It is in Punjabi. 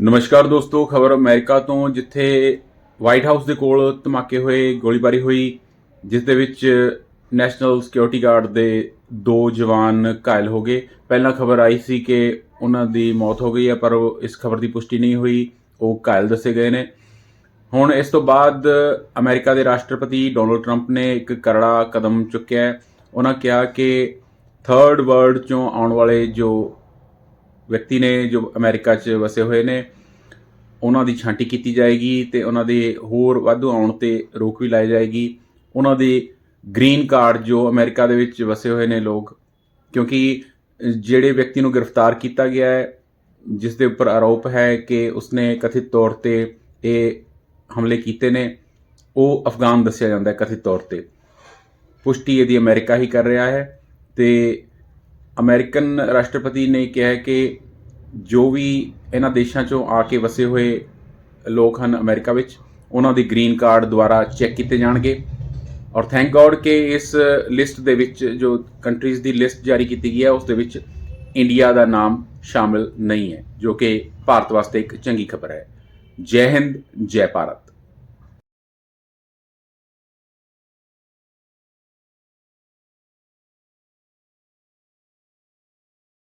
ਨਮਸਕਾਰ ਦੋਸਤੋ, ਖਬਰ ਅਮਰੀਕਾ ਤੋਂ, ਜਿੱਥੇ ਵਾਈਟ ਹਾਊਸ ਦੇ ਕੋਲ ਧਮਾਕੇ ਹੋਏ, ਗੋਲੀਬਾਰੀ ਹੋਈ, ਜਿਸ ਦੇ ਵਿੱਚ ਨੈਸ਼ਨਲ ਸਿਕਿਉਰਿਟੀ ਗਾਰਡ ਦੇ ਦੋ ਜਵਾਨ ਘਾਇਲ ਹੋ ਗਏ। ਪਹਿਲਾਂ ਖਬਰ ਆਈ ਸੀ ਕਿ ਉਹਨਾਂ ਦੀ ਮੌਤ ਹੋ ਗਈ ਹੈ, ਪਰ ਉਹ- ਇਸ ਖਬਰ ਦੀ ਪੁਸ਼ਟੀ ਨਹੀਂ ਹੋਈ। ਉਹ ਘਾਇਲ ਦੱਸੇ ਗਏ ਨੇ। ਹੁਣ ਇਸ ਤੋਂ ਬਾਅਦ ਅਮਰੀਕਾ ਦੇ ਰਾਸ਼ਟਰਪਤੀ ਡੋਨਲਡ ਟਰੰਪ ਨੇ ਇੱਕ ਕਰੜਾ ਕਦਮ ਚੁੱਕਿਆ ਉਹਨਾਂ ਕਿਹਾ ਕਿ ਥਰਡ ਵਰਲਡ ਚੋਂ ਆਉਣ ਵਾਲੇ ਜੋ ਵਿਅਕਤੀ ਨੇ ਜੋ ਅਮਰੀਕਾ 'ਚ ਵਸੇ ਹੋਏ ਨੇ, ਉਹਨਾਂ ਦੀ ਛਾਂਟੀ ਕੀਤੀ ਜਾਏਗੀ ਤੇ ਉਹਨਾਂ ਦੇ ਹੋਰ ਵਾਧੂ ਆਉਣ ਤੇ ਰੋਕ ਵੀ ਲਾਈ ਜਾਏਗੀ। ਉਹਨਾਂ ਦੇ ਗ੍ਰੀਨ ਕਾਰਡ ਜੋ ਅਮਰੀਕਾ ਦੇ ਵਿੱਚ ਵਸੇ ਹੋਏ ਨੇ ਲੋਕ, ਕਿਉਂਕਿ ਜਿਹੜੇ ਵਿਅਕਤੀ ਨੂੰ ਗ੍ਰਿਫਤਾਰ ਕੀਤਾ ਗਿਆ ਹੈ, ਜਿਸ ਦੇ ਉੱਪਰ ਆਰੋਪ ਹੈ ਕਿ ਉਸਨੇ ਕਥਿਤ ਤੌਰ ਤੇ ਇਹ ਹਮਲੇ ਕੀਤੇ ਨੇ, ਉਹ ਅਫਗਾਨ ਦੱਸਿਆ ਜਾਂਦਾ ਹੈ ਕਥਿਤ ਤੌਰ ਤੇ। ਪੁਸ਼ਟੀ ਇਹਦੀ ਅਮਰੀਕਾ ਹੀ ਕਰ ਰਿਹਾ ਹੈ ਤੇ ਅਮਰੀਕਨ ਰਾਸ਼ਟਰਪਤੀ ਨੇ ਕਿਹਾ ਕਿ ਜੋ ਵੀ ਇਹਨਾਂ ਦੇਸ਼ਾਂ ਚੋਂ ਆ ਕੇ ਵਸੇ ਹੋਏ ਲੋਕ ਹਨ ਅਮਰੀਕਾ ਵਿੱਚ, ਉਹਨਾਂ ਦੀ ਗ੍ਰੀਨ ਕਾਰਡ ਦੁਆਰਾ ਚੈੱਕ ਕੀਤੇ ਜਾਣਗੇ। ਔਰ ਥੈਂਕ ਗੋਡ ਕਿ ਇਸ ਲਿਸਟ ਦੇ ਵਿੱਚ ਜੋ ਕੰਟਰੀਜ਼ ਦੀ ਲਿਸਟ ਜਾਰੀ ਕੀਤੀ ਗਈ ਹੈ, ਉਸ ਦੇ ਵਿੱਚ ਇੰਡੀਆ ਦਾ ਨਾਮ ਸ਼ਾਮਿਲ ਨਹੀਂ ਹੈ, ਜੋ ਕਿ ਭਾਰਤ ਵਾਸਤੇ ਇੱਕ ਚੰਗੀ ਖਬਰ ਹੈ। ਜੈ ਹਿੰਦ, ਜੈ ਭਾਰਤ।